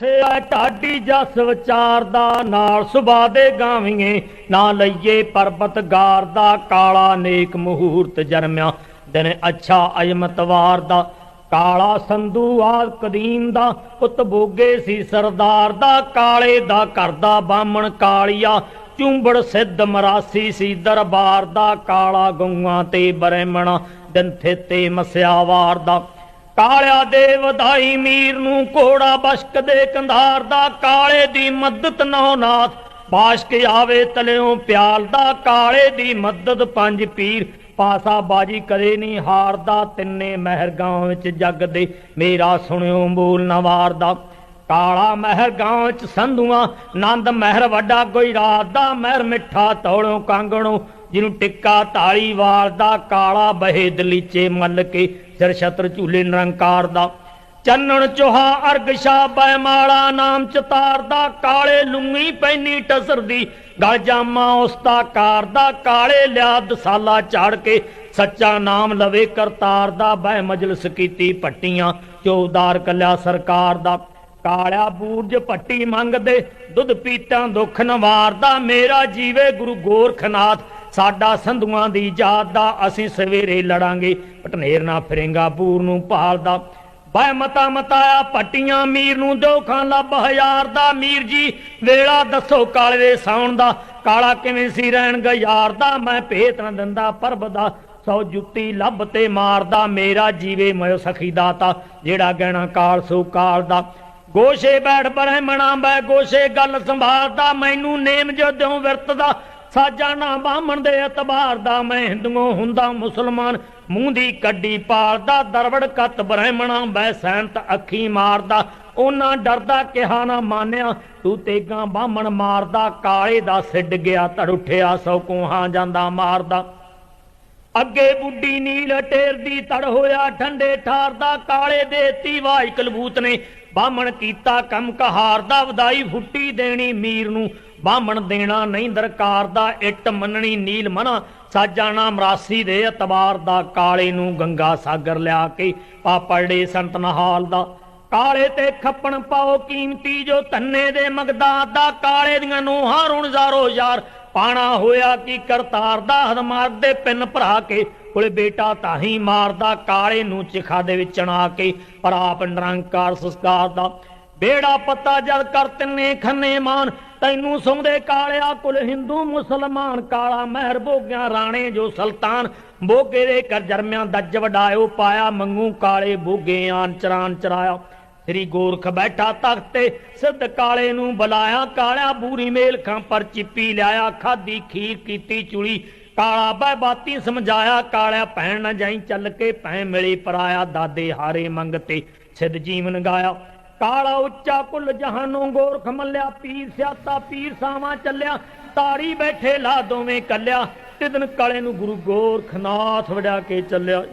ਸਿਆ ਢਾਡੀ ਜਸ ਵਿਚਾਰ ਦਾ ਨਾਲ ਸੁਭਾ ਦੇ ਗਾਵੀਏ, ਨਾ ਲਈਏ ਪਰਬਤ ਗਾਰ ਦਾ ਕਾਲਾ ਨੇਕ ਮਹੂਰਤ ਜਨਮਿਆ। ਦਿਨ ਅੱਛਾ ਅਜਮਤਵਾਰ ਦਾ, ਕਾਲਾ ਸੰਧੂ ਆ ਕਦੀਮ ਦਾ, ਪੁੱਤ ਬੋਗੇ ਸੀ ਸਰਦਾਰ ਦਾ, ਕਾਲੇ ਦਾ ਕਰਦਾ ਬਾਮਣ ਕਾਲੀਆ, ਚੁੰਬੜ ਸਿੱਧ ਮਰਾਸੀ ਸੀ ਦਰਬਾਰ ਦਾ, ਕਾਲਾ ਗਊਆਂ ਤੇ ਬਰਹਿਮਣਾ, ਦਿਨ ਤੇ ਮਸਿਆਵਾਰ ਦਾ। ਕਾਲਿਆ ਦੇ ਵਧਾਈ ਮੀਰ ਨੂੰ ਕੋੜਾ ਬਸ਼ਕ ਦੇ ਕੰਧਾਰ ਦਾ ਕਾਲੇ ਦੀ ਮਦਦ ਨੋ ਨਾਥ। ਬਾਸ਼ਕ ਆਵੇ ਤਲਿਓ ਪਿਆਲ ਦਾ ਕਾਲੇ ਦੀ ਮਦਦ ਪੰਜ ਪੀਰ। ਪਾਸਾ ਬਾਜੀ ਕਦੇ ਨਹੀਂ ਹਾਰਦਾ ਤਿੰਨੇ ਮਹਿਰ ਗਾਂਵ ਵਿੱਚ ਜੱਗ ਦੇ। ਮੇਰਾ ਸੁਣਿਓ ਬੋਲ ਨਵਾਰ ਦਾ। ਕਾਲਾ ਮਹਿਰ ਗਾਂਵ ਵਿੱਚ ਸੰਧੂਆਂ। ਨੰਦ ਮਹਿਰ ਵੱਡਾ ਕੋਈ ਰਾਤ ਦਾ ਮਹਿਰ ਮਿੱਠਾ ਤੌਲੋਂ ਕਾਂਗਣੋ। ਜਿਹਨੂੰ ਟਿੱਕਾ ਢਾਲੀ ਵਾਲ ਦਾ, ਕਾਲਾ ਬਹੇ ਦਲੀਚੇ ਮੱਲ ਕੇ, ਸਿਰ ਛਤਰ ਝੂਲੇ ਨਿਰੰਕਾਰ ਦਾ। ਚੰਨਣ ਚੋਹਾ ਅਰਗ ਸ਼ਾ ਬੈਮਾਲਾ ਨਾਮ ਚਤਾਰ ਦਾ, ਕਾਲੇ ਲੁੰਗੀ ਪੈਨੀ ਟਸਰਦੀ ਗਲ ਜਾਮਾ ਉਸਤਾ ਕਾਰ ਦਾ, ਕਾਲੇ ਲਿਆ ਦਸਾਲਾ ਝਾੜ ਕੇ। ਸੱਚਾ ਨਾਮ ਲਵੇ ਕਰਤਾਰ ਦਾ, ਬਹਿ ਮਜਲਸ ਕੀਤੀ ਪੱਟੀਆਂ ਚੌਦਾਰ ਕੱਲਿਆ ਸਰਕਾਰ ਦਾ। ਕਾਲਿਆ ਬੂਰਜ ਪੱਟੀ ਮੰਗਦੇ, ਦੁੱਧ ਪੀਤਾਂ ਦੁੱਖ ਨਵਾਰਦਾ। ਮੇਰਾ ਜੀਵੇ ਗੁਰੂ ਗੋਰਖਨਾਥ। ਸਾਡਾ ਸੰਧੂਆਂ ਦੀ ਯਾਦ ਦਾ ਅਸੀਂ ਸਵੇਰੇ ਲੜਾਂਗੇ। ਪਟਨੇਰ ਨਾ ਫਿਰੇਗਾ ਪੂਰ ਨੂੰ ਭਾਲਦਾ। ਬੈ ਮਤਾ ਮਤਾਇਆ ਪੱਟੀਆਂ ਮੀਰ ਨੂੰ ਦੋ ਖਾਂ ਲੱਭ ਹਜ਼ਾਰ ਦਾ। ਮੀਰ ਜੀ, ਵੇਲਾ ਦੱਸੋ ਕਾਲੇ ਦੇ ਸਾਉਣ ਦਾ। ਕਾਲਾ ਕਿਵੇਂ ਸੀ ਰਹਿਣ ਯਾਰ ਦਾ। ਮੈਂ ਭੇਤ ਨਾ ਦਿੰਦਾ ਪਰਬ ਦਾ। ਸੌ ਜੁੱਤੀ ਲੱਭ ਤੇ ਮਾਰਦਾ। ਮੇਰਾ ਜੀਵੇ ਮਇਓ ਸਖੀ ਦਾਤਾ। ਜਿਹੜਾ ਗਹਿਣਾ ਕਾਲ ਸੋ ਕਾਲ ਦਾ। ਗੋਸ਼ੇ ਬੈਠ ਬਰਹਿਮਣਾ ਬੈ ਗੋਸ਼ੇ ਗੱਲ ਸੰਭਾਲਦਾ। ਮੈਨੂੰ ਨੇਮ ਜੋ ਦਿਉ ਵਰਤਦਾ ਸਾਜਾ ਨਾ ਬਾਹਮਣ ਦੇ ਇਤਬਾਰ ਦਾ ਮੈਂ ਹਿੰਦੂਆਂ ਹੁੰਦਾ ਮੁਸਲਮਾਨ। ਮੂੰਹ ਦੀ ਕੱਡੀ ਪਾਲਦਾ ਦਰਵੜ ਕੱਤ ਬ੍ਰਾਹਮਣਾ ਬੈ ਅੱਖੀ ਮਾਰਦਾ। ਉਹਨਾਂ ਡਰਦਾ ਕਿਹਾ ਨਾ ਮਾਨਿਆ, ਤੂੰ ਤੇਗਾ ਬਾਹਮਣ ਮਾਰਦਾ, ਕਾਲੇ ਦਾ ਸਿੱਡ ਗਿਆ ਧੜ ਉੱਠਿਆ, ਸੌ ਕੋਹਾਂ ਜਾਂਦਾ ਮਾਰਦਾ। ਅੱਗੇ ਬੁੱਢੀ ਨੀਲ ਟੇਰਦੀ ਤੜ ਹੋਇਆ, ਠੰਡੇ ਠਾਰ ਦਾ ਕਾਲੇ ਦੇਤੀ ਵਾਈ ਕਲਬੂਤ ਨੇ। ਬਾਹਮਣ ਕੀਤਾ ਕੰਮ ਕਹਾਰ ਦਾ, ਵਧਾਈ ਫੁੱਟੀ ਦੇਣੀ ਮੀਰ ਨੂੰ। ਬਾਹਮਣ ਦੇਣਾ ਨਹੀਂ ਦਰਕਾਰ ਦਾ, ਇੱਟ ਮੰਨਣੀ ਨੀਲ ਮਨਾ। ਸਾਜਾ ਨਾਮ ਦੇ ਇਤਬਾਰ ਦਾ, ਕਾਲੇ ਨੂੰ ਗੰਗਾ ਸਾਗਰ ਲਿਆ ਕੇ ਪਾਪੜੇ ਸੰਤ ਨਹਾਲ ਦਾ। ਕਾਲੇ ਤੇ ਖੱਪਣ ਪਾਓ ਕੀਮਤੀ ਜੋ ਧੰਨੇ ਦੇ ਮਗਦਾ ਦਾ, ਕਾਲੇ ਦੀਆਂ ਨੂੰਹਾਂ ਰੁਣ ਜ਼ਾਰੋ ਯਾਰ। ਪਾਣਾ ਹੋਇਆ ਕੀ ਕਰਤਾਰ ਦਾ ਹਦ ਮਾਰਦੇ ਪਿੰਨ ਭਰਾ ਕੇ, ਕੋਲੇ ਬੇਟਾ ਤਾਹੀ ਮਾਰਦਾ, ਕਾਲੇ ਨੂੰ ਚਿਖਾ ਦੇ ਵਿੱਚ ਚਣਾ ਕੇ, ਪਰ ਆਪ ਨਿਰੰਕਾਰ ਸੰਸਕਾਰ ਦਾ ਬੇੜਾ ਪੱਤਾ ਜਦ ਕਰ ਤਿੰਨੇ ਖੰਨੇ ਮਾਨ, ਤੈਨੂੰ ਸੁਣਦੇ ਕਾਲਿਆ ਕੁਲ ਹਿੰਦੂ ਮੁਸਲਮਾਨ, ਕਾਲਾ ਮਹਿਰ ਭੋਗਿਆ ਰਾਣੇ ਜੋ ਸੁਲਤਾਨ, ਬੋਗੇ ਦੇ ਕਰ ਜਰਮਿਆਂ ਦੱਜ ਵਡਾਇਓ ਪਾਇਆ, ਮੰਗੂ ਕਾਲੇ ਬੋਗੇ ਆਨ ਚਰਾਨ ਚਰਾਇਆ। ਸ੍ਰੀ ਗੋਰਖ ਬੈਠਾ ਤਖਤ ਤੇ ਸਿੱਧ ਕਾਲੇ ਨੂੰ ਬੁਲਾਇਆ, ਕਾਲਿਆ ਬੂਰੀ ਮੇਲ ਪਰ ਚਿੱਪੀ ਲਿਆਇਆ, ਖਾਦੀ ਖੀਰ ਕੀਤੀ ਚੁਲੀ ਕਾਲਾ ਬੈ ਬਾਤੀ ਸਮਝਾਇਆ, ਕਾਲਿਆ ਭੈਣ ਨਾ ਜਾਈ ਚੱਲ ਕੇ ਭੈ ਮਿਲੀ ਪਰਾਇਆ, ਦਾਦੇ ਹਾਰੇ ਮੰਗਤੇ ਸਿੱਧ ਜੀਵਨ ਗਾਇਆ। ਕਾਲਾ ਉੱਚਾ ਕੁੱਲ ਜਹਾਨੋਂ ਗੋਰਖ ਮੱਲਿਆ, ਪੀਰ ਸਿਆਤਾ ਪੀਰ ਸਾਵਾ ਚੱਲਿਆ, ਤਾੜੀ ਬੈਠੇ ਲਾ ਦੋਵੇਂ ਕੱਲਿਆ, ਤਿਦਨ ਕਾਲੇ ਨੂੰ ਗੁਰੂ ਗੋਰਖਨਾਥ ਵੜਾ ਕੇ ਚੱਲਿਆ।